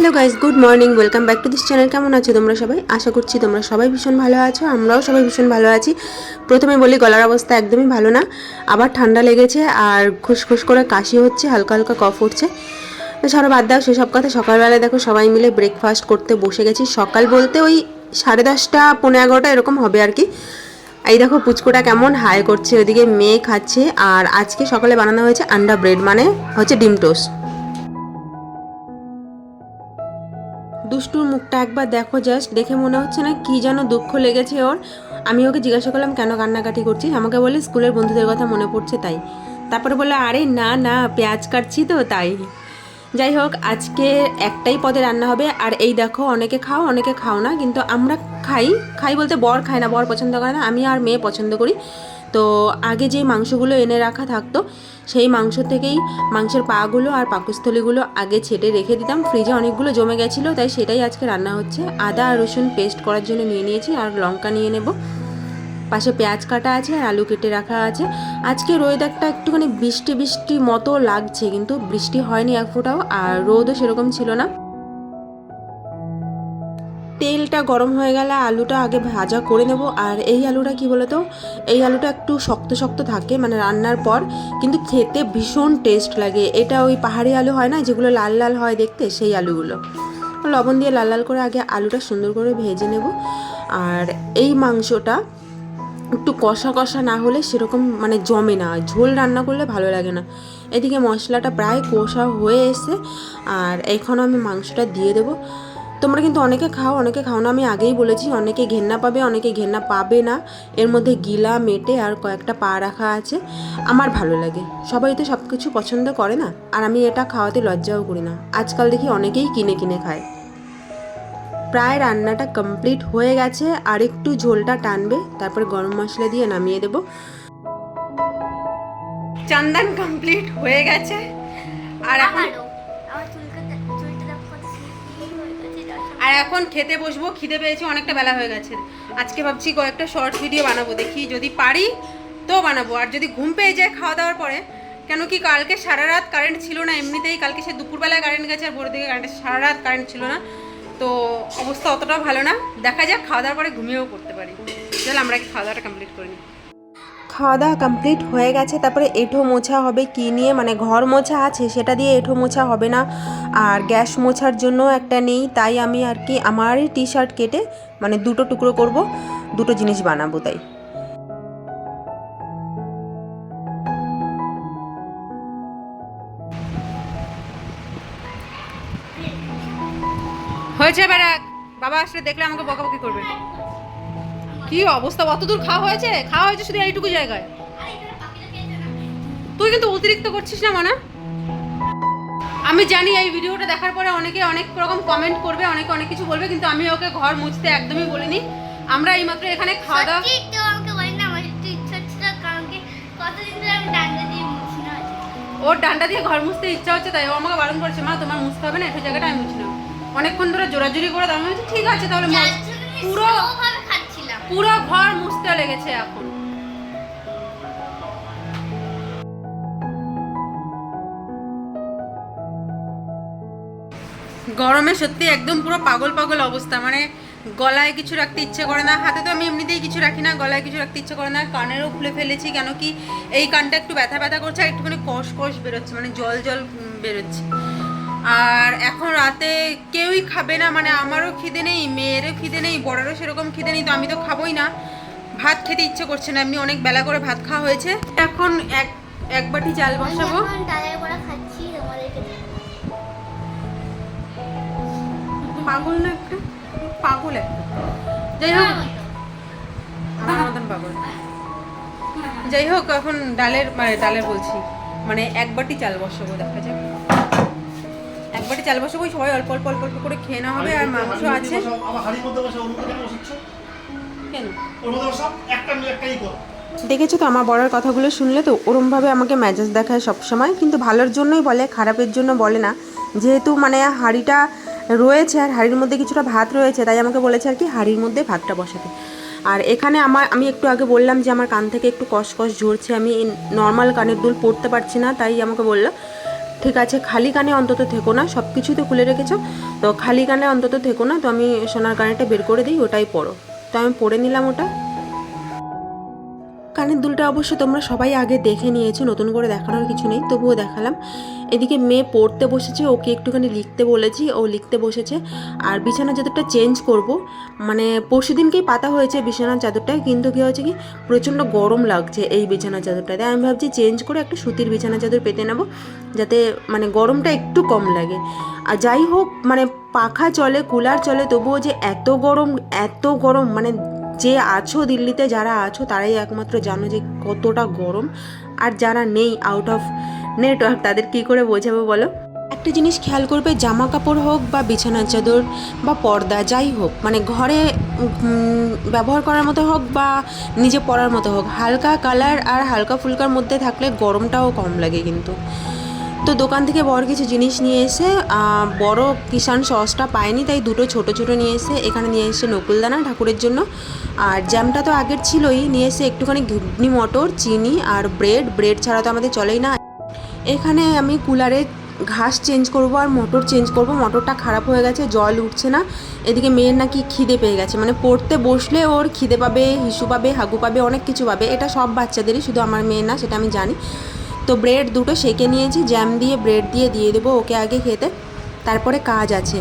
Hello guys good morning, welcome back to this channel. কেমন আছো তোমরা সবাই? আশা করছি তোমরা সবাই ভীষণ ভালো আছো, আমরাও সবাই ভীষণ ভালো আছি। প্রথমে বলি, গলার অবস্থা একদমই ভালো না, আবার ঠান্ডা লেগেছে আর খুসখুস করে কাশি হচ্ছে, হালকা হালকা কফ উঠছে। ছাড়ো, বাদ দাও সেসব কথা। সকালবেলায় দেখো, সবাই মিলে ব্রেকফাস্ট করতে বসে গেছি। সকাল বলতে ওই সাড়ে দশটা পনেরো এগারোটা এরকম হবে আর কি। এই দেখো, পুচকুটা কেমন হাই করছে, ওদিকে মেয়ে খাচ্ছে। আর আজকে সকালে বানানো হয়েছে আন্ডা ব্রেড মানে হচ্ছে ডিম টোস্ট। দুষ্টুর মুখটা একবার দেখো জাস্ট দেখে মনে হচ্ছে না কি যেন দুঃখ লেগেছে ওর। আমি ওকে জিজ্ঞাসা করলাম, কেন কান্নাকাটি করছিস? আমাকে বলে, স্কুলের বন্ধুদের কথা মনে পড়ছে তাই। তারপরে বলল, আরে না না, পেঁয়াজ কাটছি তো তাই। যাই হোক, আজকে একটাই পদে রান্না হবে। আর এই দেখো, অনেকে খাও অনেকে খাও না, কিন্তু আমরা খাই। খাই বলতে বর খায় না, বর পছন্দ করে না, আমি আর মেয়ে পছন্দ করি। তো আগে যে মাংসগুলো এনে রাখা থাকতো সেই মাংস থেকেই মাংসের পাগুলো আর পাকস্থলীগুলো আগে ছেটে রেখে দিতাম। ফ্রিজে অনেকগুলো জমে গেছিল, তাই সেটাই আজকে রান্না হচ্ছে। আদা আর রসুন পেস্ট করার জন্য নিয়ে নিয়েছি আর লঙ্কা নিয়ে নেব। পাশে পেঁয়াজ কাটা আছে আর আলু কেটে রাখা আছে। আজকে ওয়েদারটা একটুখানি বৃষ্টি বৃষ্টি মতো লাগছে, কিন্তু বৃষ্টি হয়নি এক ফোঁটাও, আর রোদও সেরকম ছিল না। তেলটা গরম হয়ে গেলে আলুটা আগে ভাজা করে নেব। আর এই আলুটা কি বলতো? এই আলুটা একটু শক্ত শক্ত থাকে মানে রান্নার পর, কিন্তু খেতে ভীষণ টেস্ট লাগে। এটা ওই পাহাড়ি আলু হয় না, যেগুলো লাল লাল হয় দেখতে, সেই আলুগুলো। লবণ দিয়ে লাল লাল করে আগে আলুটা সুন্দর করে ভেজে নেব। আর এই মাংসটা একটু কষা কষা না হলে সেরকম মানে জমে না। ঝোল রান্না করলে ভালো লাগে না। এদিকে মশলাটা প্রায় কষা হয়ে এসে আর এখন আমি মাংসটা দিয়ে দেবো। তোমরা কিন্তু অনেকে খাও অনেকে খাও না। আমি আগেই বলেছি অনেকে ঘেন্না পাবে অনেকে ঘেন্না পাবে না। এর মধ্যে গিলা মেটে আর কয়েকটা পা রাখা আছে। আমার ভালো লাগে। সবাই তো সব কিছু পছন্দ করে না। আর আমি এটা খাওয়াতে লজ্জাও করি না। আজকাল দেখি অনেকেই কিনে কিনে খায়। প্রায় রান্নাটা কমপ্লিট হয়ে গেছে। আর একটু ঝোলটা টানবে তারপর গরম মশলা দিয়ে নামিয়ে দেব। চান্দান কমপ্লিট হয়ে গেছে। আর এখন আর এখন খেতে বসবো, খিদে পেয়েছি, অনেকটা বেলা হয়ে গেছে। আজকে ভাবছি কয়েকটা শর্টস ভিডিও বানাবো, দেখি যদি পারি তো বানাবো। আর যদি ঘুম পেয়ে যায় খাওয়া দাওয়ার পরে, কেন কি কালকে সারা রাত কারেন্ট ছিল না, এমনিতেই কালকে সে দুপুরবেলায় কারেন্ট গেছে আর ভোর দিকে কারেন্ট সারা রাত কারেন্ট ছিল না। তো অবস্থা অতটাও ভালো না। দেখা যাক, খাওয়া দাওয়ার পরে ঘুমিয়েও করতে পারি। চল, আমরা খাওয়া দাওয়াটা কমপ্লিট করি খাওয়া দাওয়া কমপ্লিট হয়ে গেছে, তারপরে এঁঠো মোছা হবে কি নিয়ে মানে ঘর মোছা আছে, সেটা দিয়ে এঁঠো মোছা হবে না। আর গ্যাস মোছার জন্য একটা নেই, তাই আমি আর কি আমারই টি শার্ট কেটে মানে দুটো টুকরো করব, দুটো জিনিস বানাবো তাই। হয়েছে ব্যারাক, বাবা আসলে দেখলে আমাকে বকাবকি করবে। কি অবস্থা? অত দূর খাওয়া হয়েছে? খাওয়া হয়েছে শুধু এইটুকু জায়গায়। তুই কিন্তু অতিরিক্ত করছিস না মনে। আমি জানি এই ভিডিওটা দেখার পরে অনেকে অনেক রকম কমেন্ট করবে অনেকে অনেক কিছু বলবে কিন্তু আমি ওকে ঘর মুছতে একদমই বলিনি। আমরা এইমাত্র এখানে খাওয়া দাওয়া ওর ডান্ডা দিয়ে ঘর মুছতে ইচ্ছা হচ্ছে তাই ও আমাকে বারণ করেছে মা তোমার মুছতে হবে না একটু জায়গাটা আমি মুছি না। অনেকক্ষণ ধরে জোরাজুরি করে দাম হয়েছে ঠিক আছে তাহলে পুরো পুরো ঘর মুছতে লেগেছে এখন। গরমে সত্যি একদম পুরো পাগল পাগল অবস্থা মানে গলায় কিছু রাখতে ইচ্ছে করে না, হাতে তো আমি এমনিতেই কিছু রাখি না, গলায় কিছু রাখতে ইচ্ছে করে না, কানেরও খুলে ফেলেছি কেন কি এই কানটা একটু ব্যথা ব্যথা করছে আর একটুখানি কষ কষ বেরোচ্ছে মানে জল জল বেরোচ্ছে। আর এখন রাতে কেউই খাবে না মানে আমারও খিদে নেই মেয়েরও খিদে নেই বড়েরও সেরকম খিদে নেই তো আমি তো খাবোই না। ভাত খেতে ইচ্ছে করছে না এমনি অনেক বেলা করে ভাত খাওয়া হয়েছে। এখন এক এক বাটি চাল বসাবো। পাগল না একটা? পাগল একটা। যাই হোক। আমার মতন পাগল। যাই হোক এখন ডালের মানে ডালের বলছি। মানে এক বাটি চাল বসাবো দেখা যাক। বাটি চাল বসাবো সবাই অল্প অল্প অল্প অল্প করে খেয়ে নেওয়া হবে আর মাংস আছে। আমার হাড়ির মধ্যে বসে ওর মধ্যে কেন বসাচ্ছ কেন? ওর মধ্যে বসাও একটা একটাই করো। দেখেছ তো আমার বড়ার কথাগুলো শুনলে তো ওরমভাবে আমাকে মেজাজ দেখায় সব সময় কিন্তু ভালোর জন্যই বলে খারাপের জন্য বলে না। যেহেতু মানে হাঁড়িটা রয়েছে আর হাঁড়ির মধ্যে কিছুটা ভাত রয়েছে তাই আমাকে বলেছে আর কি হাঁড়ির মধ্যে ভাতটা বসাতে। আর এখানে আমার আমি একটু আগে বললাম যে আমার কান থেকে একটু কষ কষ ঝরছে আমি নর্মাল কানের দুল পড়তে পারছি না তাই আমাকে বলল ঠিক আছে, খালি কানে অন্তত থেকো না সব কিছুই তো খুলে রেখেছো। তো খালি কানে অন্তত থেকো না, তো আমি সোনার কানেরটা বের করে দিই, ওটাই পরো। তো আমি পরে নিলাম ওটা। কানের দুলটা অবশ্য তোমরা সবাই আগে দেখে নিয়েছো, নতুন করে দেখানোর কিছু নেই, তবুও দেখালাম। এদিকে মেয়ে পড়তে বসেছে, ওকে একটুখানি লিখতে বলেছি, ও লিখতে বসেছে। আর বিছানার চাদরটা চেঞ্জ করব। মানে পরশু দিনকেই পাতা হয়েছে বিছানার চাদরটা, কিন্তু কী হয়েছে কি, প্রচণ্ড গরম লাগছে এই বিছানার চাদরটাতে। আমি ভাবছি চেঞ্জ করে একটা সুতির বিছানার চাদর পেতে নেব, যাতে মানে গরমটা একটু কম লাগে। আর যাই হোক মানে পাখা চলে, কুলার চলে, তবুও যে এত গরম এত গরম মানে যে আছো দিল্লিতে, যারা আছো, তারাই একমাত্র জানো যে কতটা গরম। আর যারা নেই আউট অফ নেটওয়ার্ক তাদের কি করে বোঝাবো বলো? একটা জিনিস খেয়াল করবে জামা কাপড় হোক বা বিছানার চাদর বা পর্দা, যাই হোক মানে ঘরে ব্যবহার করার মতো হোক বা নিজে পরার মতো হোক, হালকা কালার আর হালকা ফুলকার মধ্যে থাকলে গরমটাও কম লাগে কিন্তু। তো দোকান থেকে বড় কিছু জিনিস নিয়ে এসে বড় কিষান সসটা পায়নি, তাই দুটো ছোট ছোট নিয়ে এসে, এখানে নিয়ে এসে নকুলদানা ঠাকুরের জন্য। আর জ্যামটা তো আগের ছিলই, নিয়ে এসে একটুখানি ঘুগনি, মটর, চিনি আর ব্রেড ব্রেড ছাড়া তো আমাদের চলেই না। এখানে আমি কুলারে ঘাস চেঞ্জ করব আর মোটর চেঞ্জ করব। মোটরটা খারাপ হয়ে গেছে, জল উঠছে না। এদিকে মেয়ের নাকি খিদে পেয়ে গেছে। মানে পড়তে বসলে ওর খিদে পাবে, হিসু পাবে, হাগু পাবে, অনেক কিছু পাবে। এটা সব বাচ্চাদেরই, শুধু আমার মেয়ের না, সেটা আমি জানি। তো ব্রেড দুটো সেকে নিয়েছি, জ্যাম দিয়ে ব্রেড দিয়ে দিয়ে দেবো, ওকে আগে খেতে। তারপরে কাজ আছে।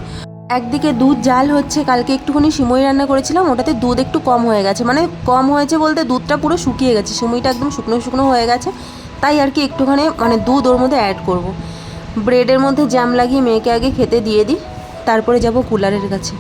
একদিকে দুধ জাল হচ্ছে, কালকে একটুখানি সিমই রান্না করেছিলাম, ওটাতে দুধ একটু কম হয়ে গেছে। মানে কম হয়েছে বলতে দুধটা পুরো শুকিয়ে গেছে, সিমইটা একদম শুকনো শুকনো হয়ে গেছে। তাই আর কি একটুখানি মানে দুধ ওর মধ্যে অ্যাড করব। ব্রেডের মধ্যে জ্যাম লাগিয়ে মেয়েকে আগে খেতে দিয়ে দিই, তারপরে যাব কুলারের কাছে।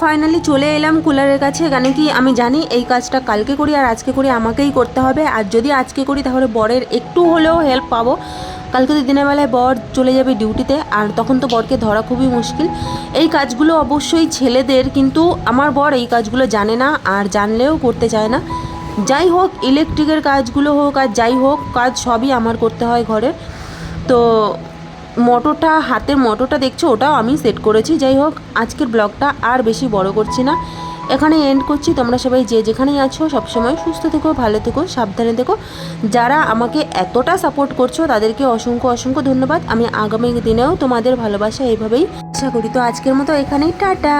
ফাইনালি চলে এলাম কুলারের কাছে কেন কি আমি জানি এই কাজটা কালকে করি আর আজকে করি, আমাকেই করতে হবে। আর যদি আজকে করি তাহলে বরের একটু হলেও হেল্প পাবো। কালকে তো দিনের বেলায় বর চলে যাবে ডিউটিতে আর তখন তো বরকে ধরা খুবই মুশকিল। এই কাজগুলো অবশ্যই ছেলেদের, কিন্তু আমার বর এই কাজগুলো জানে না, আর জানলেও করতে চায় না। যাই হোক ইলেকট্রিকের কাজগুলো হোক আর যাই হোক, কাজ সবই আমার করতে হয় ঘরে তো মোটরটা হাতের মোটরটা দেখছ, ওটাও আমি সেট করেছি। যাই হোক, আজকের ব্লগটা আর বেশি বড় করছি না। এখানে এন্ড করছি। তোমরা সবাই যে যেখানেই আছো, সবসময় সুস্থ থেকো, ভালো থেকো, সাবধানে থেকো। যারা আমাকে এতটা সাপোর্ট করছ, তাদেরকে অসংখ্য অসংখ্য ধন্যবাদ। আমি আগামী দিনেও তোমাদের ভালোবাসা এইভাবেই আশা করি। তো আজকের মতো এখানেই, টাটা!